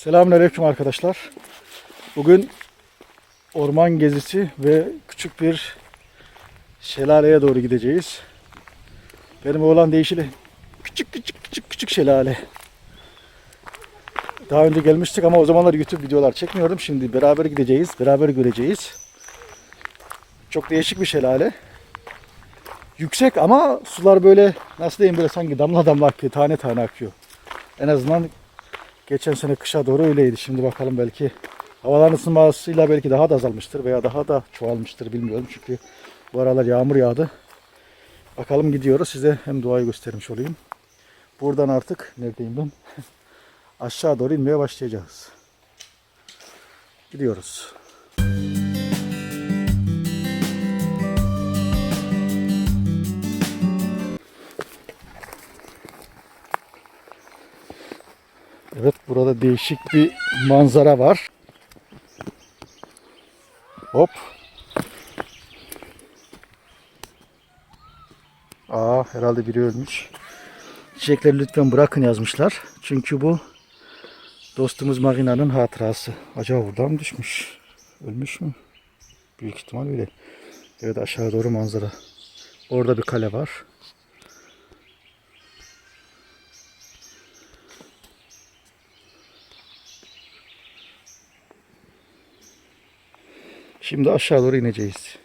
Selamünaleyküm arkadaşlar. Bugün orman gezisi ve küçük bir şelaleye doğru gideceğiz. Benim oğlan değişili küçük küçük küçük küçük şelale. Daha önce gelmiştik ama o zamanlar YouTube videolar çekmiyordum. Şimdi beraber gideceğiz, beraber göreceğiz. Çok değişik bir şelale. Yüksek ama sular böyle nasıl diyeyim böyle sanki damla damla akıyor, tane tane akıyor. En azından Geçen sene kışa doğru öyleydi. Şimdi bakalım belki havaların ısınmasıyla belki daha da azalmıştır veya daha da çoğalmıştır bilmiyorum. Çünkü bu aralar yağmur yağdı. Bakalım gidiyoruz. Size hem doğayı göstermiş olayım. Buradan artık neredeyim ben? Aşağı doğru inmeye başlayacağız. Gidiyoruz. Evet burada değişik bir manzara var. Hop. Aa herhalde biri ölmüş. Çiçekleri lütfen bırakın yazmışlar. Çünkü bu dostumuz Marina'nın hatırası. Acaba buradan mı düşmüş? Ölmüş mü? Büyük ihtimal öyle. Evet aşağı doğru manzara. Orada bir kale var. Şimdi aşağı doğru ineceğiz.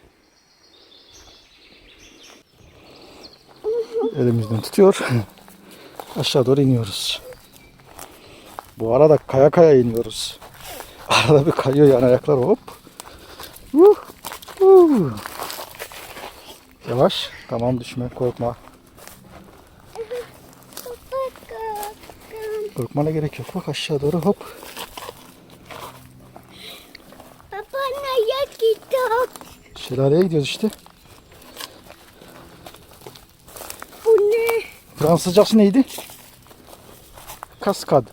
Elimizden tutuyor. aşağı doğru iniyoruz. Bu arada kaya kaya iniyoruz. Arada bir kayıyor yani ayaklar hop. Uh, uh. Yavaş. Tamam düşme korkma. Korkmana gerek yok. Bak aşağı doğru hop. Baba nereye gidiyor? Şelaleye gidiyoruz işte. Bu ne? Fransızcası neydi? Kaskad.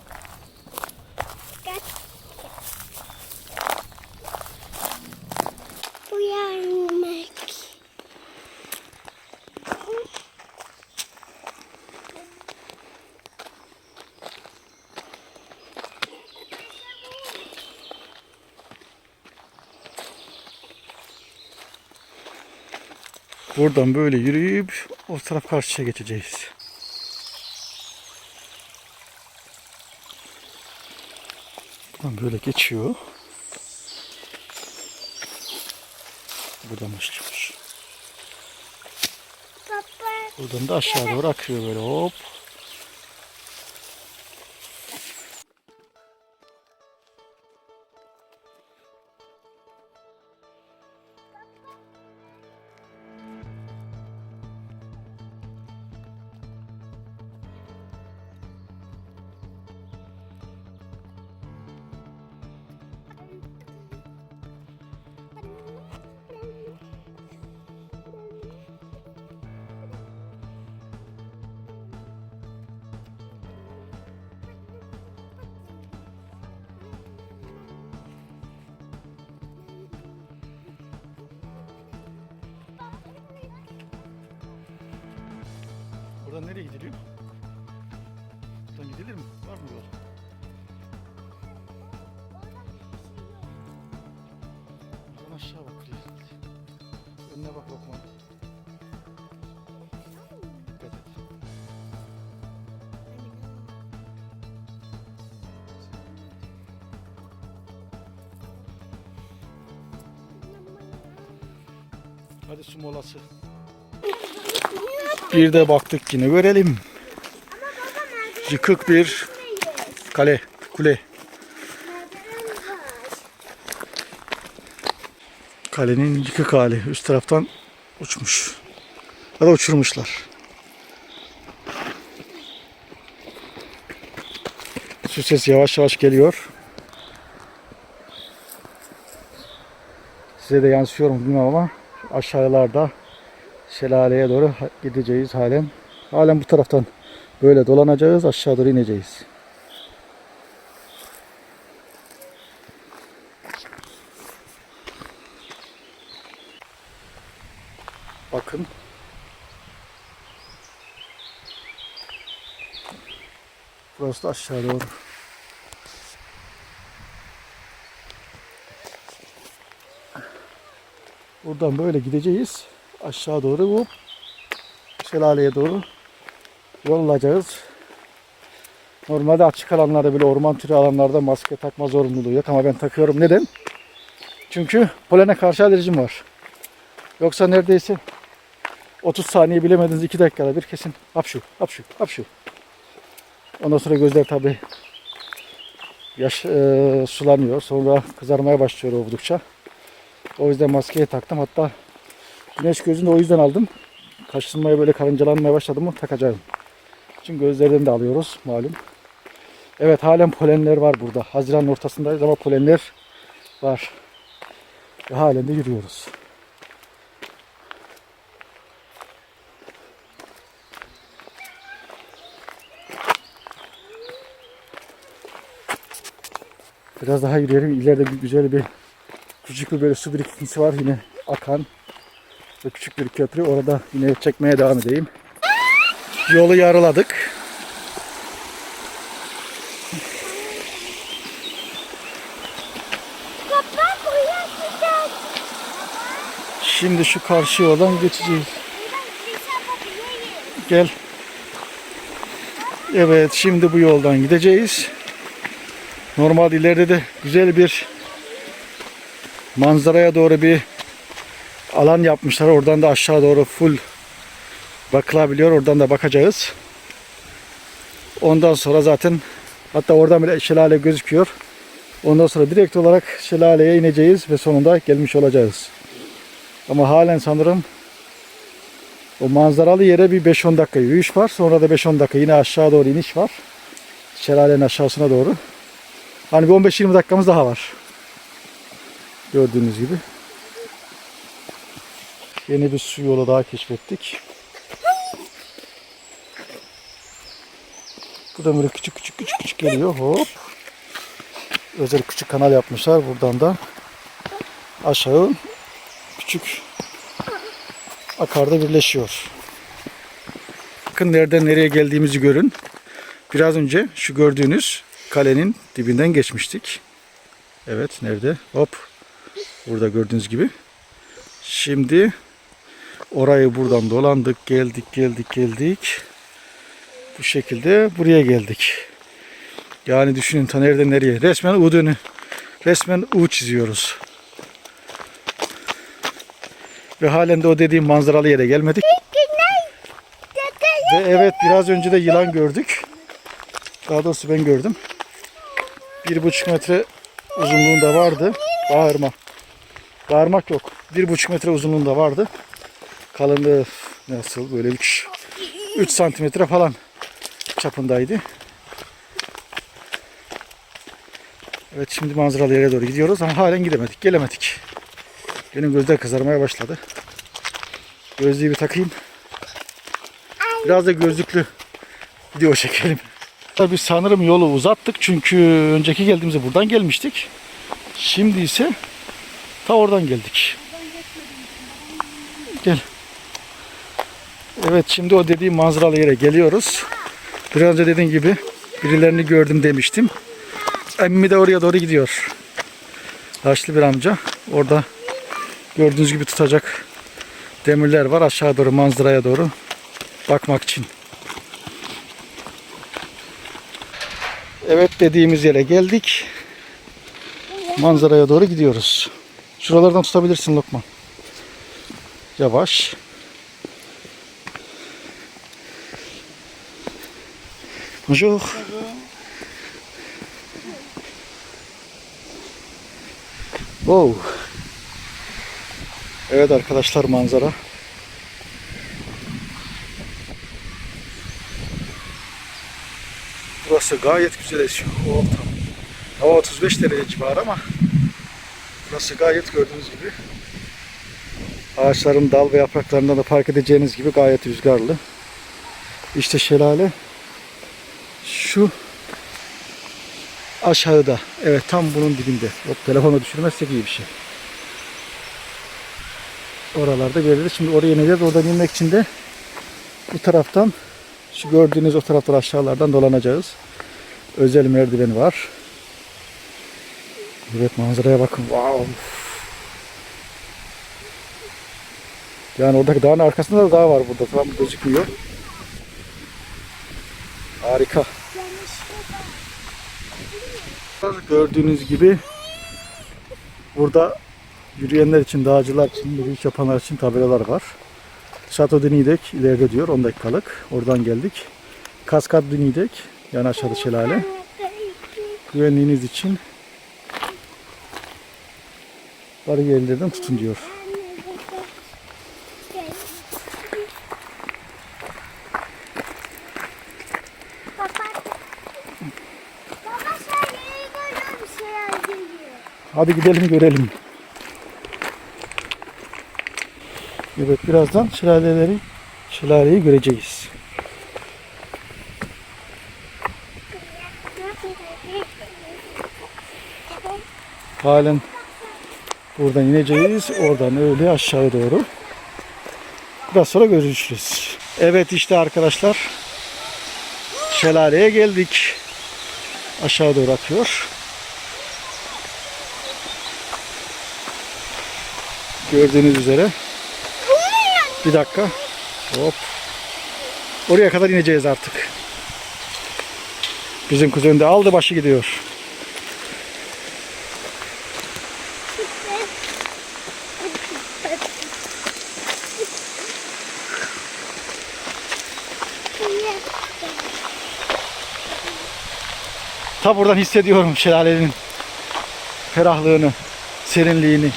Buradan böyle yürüyüp o taraf karşıya geçeceğiz. Buradan böyle geçiyor. Buradan başlıyormuş. Buradan da aşağı doğru akıyor böyle hop. Buradan nereye gidiliyor? Buradan gidilir mi? Var mı yol? Buradan aşağı bak. Önüne bak bakma. Dikkat et. Hadi su molası. Bir de baktık yine görelim. Yıkık bir kale, kule. Kalenin yıkık hali üst taraftan uçmuş. Ya da uçurmuşlar. Su sesi yavaş yavaş geliyor. Size de yansıyor mu bilmem ama aşağılarda şelaleye doğru gideceğiz halen. Halen bu taraftan böyle dolanacağız. Aşağı doğru ineceğiz. Bakın. Burası da aşağı doğru. Buradan böyle gideceğiz. Aşağı doğru hop şelaleye doğru yol alacağız. Normalde açık alanlarda böyle orman türü alanlarda maske takma zorunluluğu yok ama ben takıyorum. Neden? Çünkü polene karşı alerjim var. Yoksa neredeyse 30 saniye bilemediniz 2 dakikada bir kesin hapşu hapşu hapşu. Ondan sonra gözler tabi yaş e, sulanıyor. Sonra kızarmaya başlıyor oldukça. O yüzden maskeyi taktım. Hatta güneş gözünü de o yüzden aldım. Kaşınmaya böyle karıncalanmaya başladı mı takacağım. Çünkü gözlerden de alıyoruz malum. Evet halen polenler var burada. Haziran ortasındayız ama polenler var. Ve halen de yürüyoruz. Biraz daha yürüyelim. İleride bir güzel bir küçük bir böyle su birikintisi var yine akan ve küçük bir köprü. Orada yine çekmeye devam edeyim. Yolu yarıladık. Şimdi şu karşı yoldan geçeceğiz. Gel. Evet şimdi bu yoldan gideceğiz. Normal ileride de güzel bir manzaraya doğru bir alan yapmışlar. Oradan da aşağı doğru full bakılabiliyor. Oradan da bakacağız. Ondan sonra zaten hatta oradan bile şelale gözüküyor. Ondan sonra direkt olarak şelaleye ineceğiz ve sonunda gelmiş olacağız. Ama halen sanırım o manzaralı yere bir 5-10 dakika yürüyüş var. Sonra da 5-10 dakika yine aşağı doğru iniş var. Şelalenin aşağısına doğru. Hani bir 15-20 dakikamız daha var. Gördüğünüz gibi. Yeni bir su yolu daha keşfettik. Bu da böyle küçük küçük küçük küçük geliyor. Hop. Özel küçük kanal yapmışlar. Buradan da aşağı küçük akarda birleşiyor. Bakın nereden nereye geldiğimizi görün. Biraz önce şu gördüğünüz kalenin dibinden geçmiştik. Evet nerede? Hop. Burada gördüğünüz gibi. Şimdi orayı buradan dolandık, geldik, geldik, geldik. Bu şekilde buraya geldik. Yani düşünün ta nereden nereye. Resmen U dönü. Resmen U çiziyoruz. Ve halen de o dediğim manzaralı yere gelmedik. Ve evet biraz önce de yılan gördük. Daha doğrusu ben gördüm. Bir buçuk metre uzunluğunda vardı. Bağırma. Bağırmak yok. Bir buçuk metre uzunluğunda vardı. Kalınlığı nasıl böyle 3 3 santimetre falan çapındaydı. Evet şimdi manzaralı yere doğru gidiyoruz ama halen gidemedik. Gelemedik. Benim gözler kızarmaya başladı. Gözlüğü bir takayım. Biraz da gözlüklü video çekelim. Tabii sanırım yolu uzattık çünkü önceki geldiğimizde buradan gelmiştik. Şimdi ise ta oradan geldik. Gel. Evet şimdi o dediğim manzaralı yere geliyoruz. Biraz önce dediğim gibi birilerini gördüm demiştim. Emmi de oraya doğru gidiyor. Yaşlı bir amca. Orada gördüğünüz gibi tutacak demirler var aşağı doğru manzaraya doğru bakmak için. Evet dediğimiz yere geldik. Manzaraya doğru gidiyoruz. Şuralardan tutabilirsin Lokman. Yavaş. Bonjour. Wow. Evet arkadaşlar manzara. Burası gayet güzel esiyor. Ortam. Hava 35 derece civarı ama burası gayet gördüğünüz gibi ağaçların dal ve yapraklarından da fark edeceğiniz gibi gayet rüzgarlı. İşte şelale şu aşağıda. Evet tam bunun dibinde. Hop telefonu düşürmezsek iyi bir şey. Oralarda görürüz. Şimdi oraya ineceğiz. Oradan inmek için de bu taraftan şu gördüğünüz o taraftan aşağılardan dolanacağız. Özel merdiveni var. Evet manzaraya bakın. Wow. Yani oradaki dağın arkasında da dağ var burada. Tam gözükmüyor. Harika. Gördüğünüz gibi burada yürüyenler için, dağcılar için, yürüyüş yapanlar için tabelalar var. Şato Dinidek ileride diyor 10 dakikalık. Oradan geldik. Kaskat Dinidek yani aşağıda şelale. Güvenliğiniz için bariyerlerden tutun diyor. Hadi gidelim görelim. Evet birazdan şelaleleri şelaleyi göreceğiz. Halen buradan ineceğiz. Oradan öyle aşağı doğru. Biraz sonra görüşürüz. Evet işte arkadaşlar. Şelaleye geldik. Aşağı doğru akıyor. Gördüğünüz üzere. Bir dakika. Hop. Oraya kadar ineceğiz artık. Bizim kuzen de aldı başı gidiyor. Ta buradan hissediyorum şelalenin ferahlığını, serinliğini.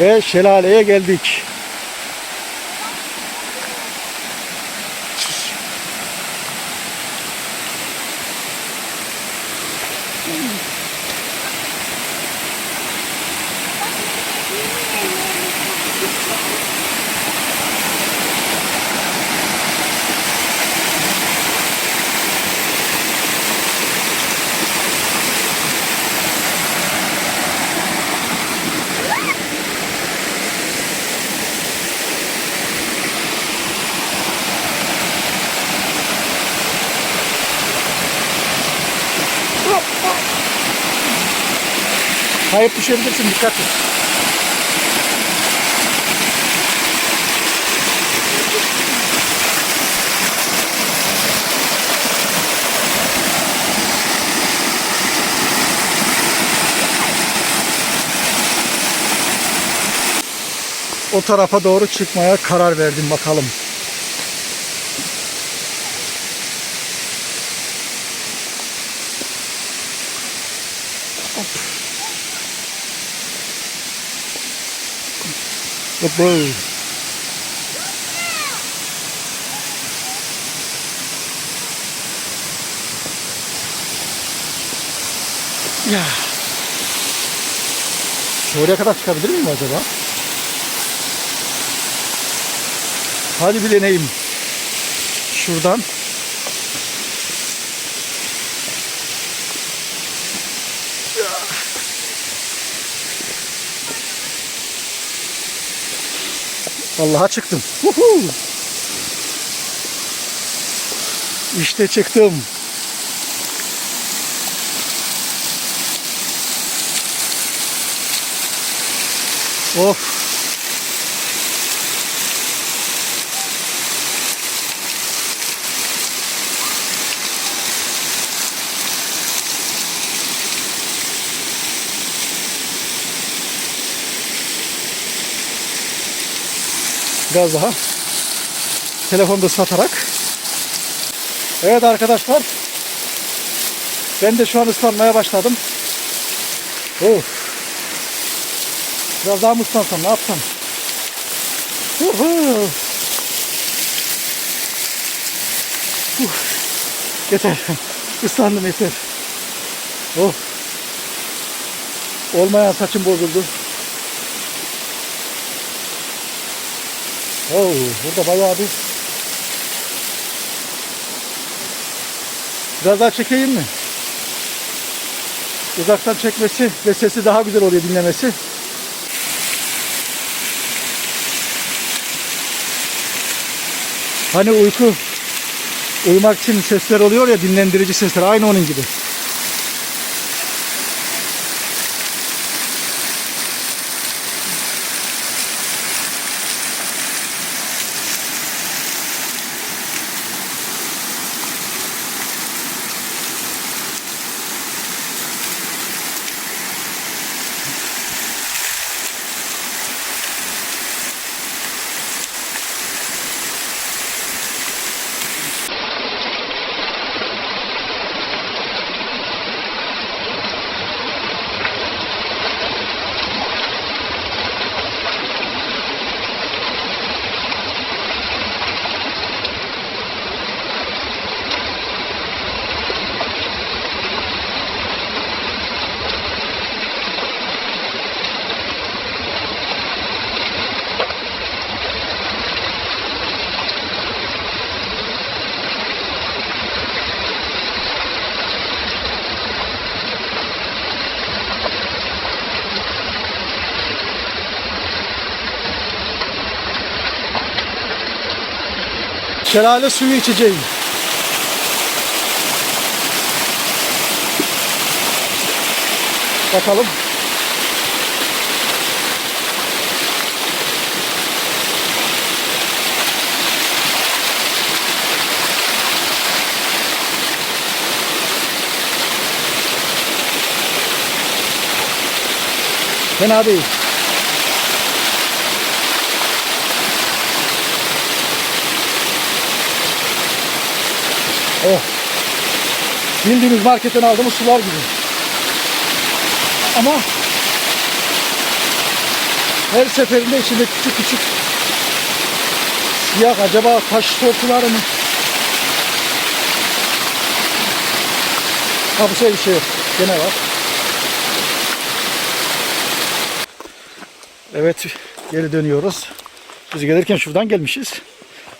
Ve şelaleye geldik. Kayıp düşebilirsin dikkat et. O tarafa doğru çıkmaya karar verdim bakalım. Abo. Ya. Şuraya kadar çıkabilir miyim acaba? Hadi bir deneyim. Şuradan. Vallahi çıktım. İşte çıktım. Of. Biraz daha telefonda satarak. Evet arkadaşlar. Ben de şu an ıslanmaya başladım. Of. Biraz daha mı ıslansam ne yapsam? Uhu. Uh. Yeter. Islandım yeter. Of. Olmayan saçım bozuldu. Oo, burada bayağı bir Biraz daha çekeyim mi? Uzaktan çekmesi ve sesi daha güzel oluyor dinlemesi. Hani uyku uyumak için sesler oluyor ya dinlendirici sesler aynı onun gibi. Şelale suyu içeceğim. Bakalım. Fena değil. Oh. Bildiğimiz marketten aldığımız sular gibi. Ama her seferinde içinde küçük küçük siyah acaba taş tortuları mı? Ha şey bir şey. Gene var. Evet geri dönüyoruz. Biz gelirken şuradan gelmişiz.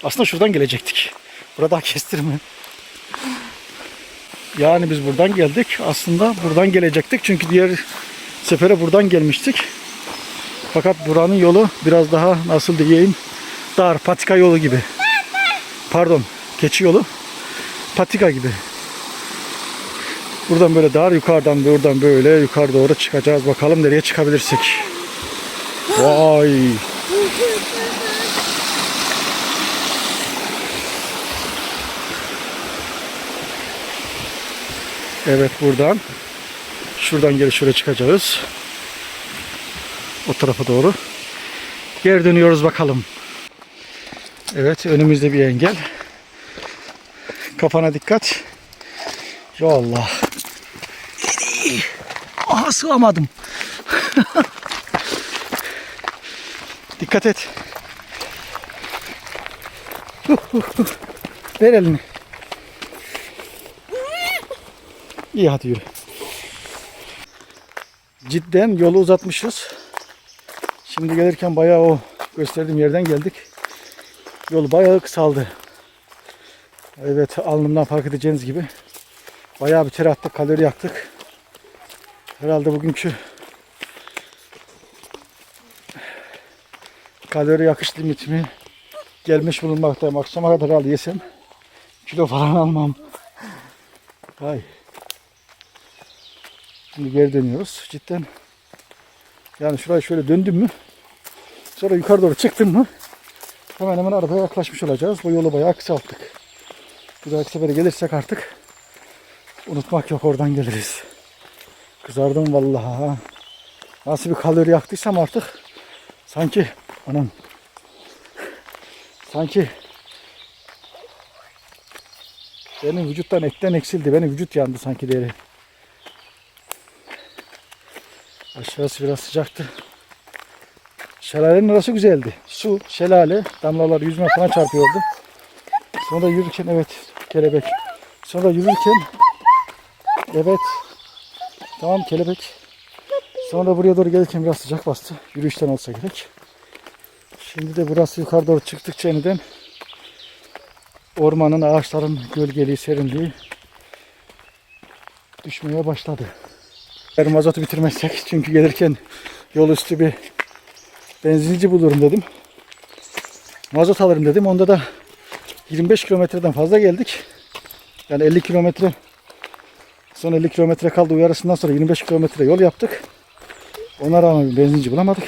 Aslında şuradan gelecektik. Burada kestirme. Yani biz buradan geldik. Aslında buradan gelecektik. Çünkü diğer sefere buradan gelmiştik. Fakat buranın yolu biraz daha nasıl diyeyim dar patika yolu gibi. Pardon keçi yolu patika gibi. Buradan böyle dar yukarıdan buradan böyle yukarı doğru çıkacağız. Bakalım nereye çıkabilirsek. Vay. Evet buradan. Şuradan geri şuraya çıkacağız. O tarafa doğru. Geri dönüyoruz bakalım. Evet önümüzde bir engel. Kafana dikkat. Ya Allah. Aha sığamadım. Dikkat et. Ver elini. İyi hadi yürü. Cidden yolu uzatmışız. Şimdi gelirken bayağı o gösterdiğim yerden geldik. Yol bayağı kısaldı. Evet alnımdan fark edeceğiniz gibi. Bayağı bir ter attık, kalori yaktık. Herhalde bugünkü kalori yakış limitimi gelmiş bulunmaktayım. Akşama kadar herhalde yesem kilo falan almam. Hay. Şimdi geri dönüyoruz. Cidden yani şurayı şöyle döndüm mü sonra yukarı doğru çıktım mı hemen hemen arabaya yaklaşmış olacağız. Bu yolu bayağı kısalttık. Bir dahaki sefere gelirsek artık unutmak yok oradan geliriz. Kızardım vallahi. Nasıl bir kalori yaktıysam artık sanki anam sanki benim vücuttan etten eksildi. Benim vücut yandı sanki deri. Aşağısı biraz sıcaktı. Şelalenin arası güzeldi. Su, şelale, damlalar yüzüme falan çarpıyordu. Sonra yürürken evet kelebek. Sonra yürürken evet tamam kelebek. Sonra buraya doğru gelirken biraz sıcak bastı. Yürüyüşten olsa gerek. Şimdi de burası yukarı doğru çıktıkça yeniden ormanın, ağaçların gölgeliği, serinliği düşmeye başladı. Eğer mazotu bitirmezsek çünkü gelirken yol üstü bir benzinci bulurum dedim. Mazot alırım dedim. Onda da 25 kilometreden fazla geldik. Yani 50 kilometre son 50 kilometre kaldı uyarısından sonra 25 kilometre yol yaptık. Ona rağmen bir benzinci bulamadık.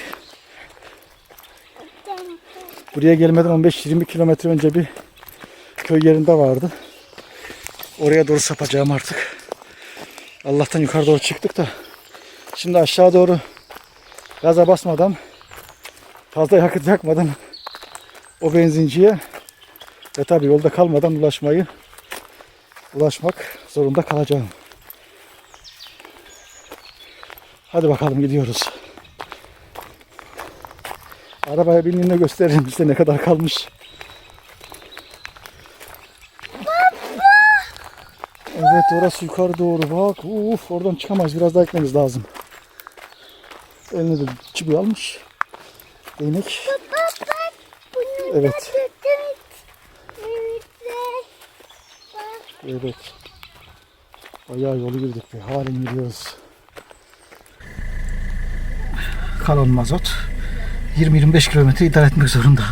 Buraya gelmeden 15-20 kilometre önce bir köy yerinde vardı. Oraya doğru sapacağım artık. Allah'tan yukarı doğru çıktık da. Şimdi aşağı doğru gaza basmadan fazla yakıt yakmadan o benzinciye ve tabi yolda kalmadan ulaşmayı ulaşmak zorunda kalacağım. Hadi bakalım gidiyoruz. Arabaya bindiğinde gösteririm size ne kadar kalmış. Evet orası yukarı doğru bak. Uf oradan çıkamayız. Biraz daha gitmemiz lazım. Eline de çibi almış. Değnek. Evet. Evet. Bayağı yolu girdik be. Halen yürüyoruz. Kalan mazot 20-25 kilometre idare etmek zorunda.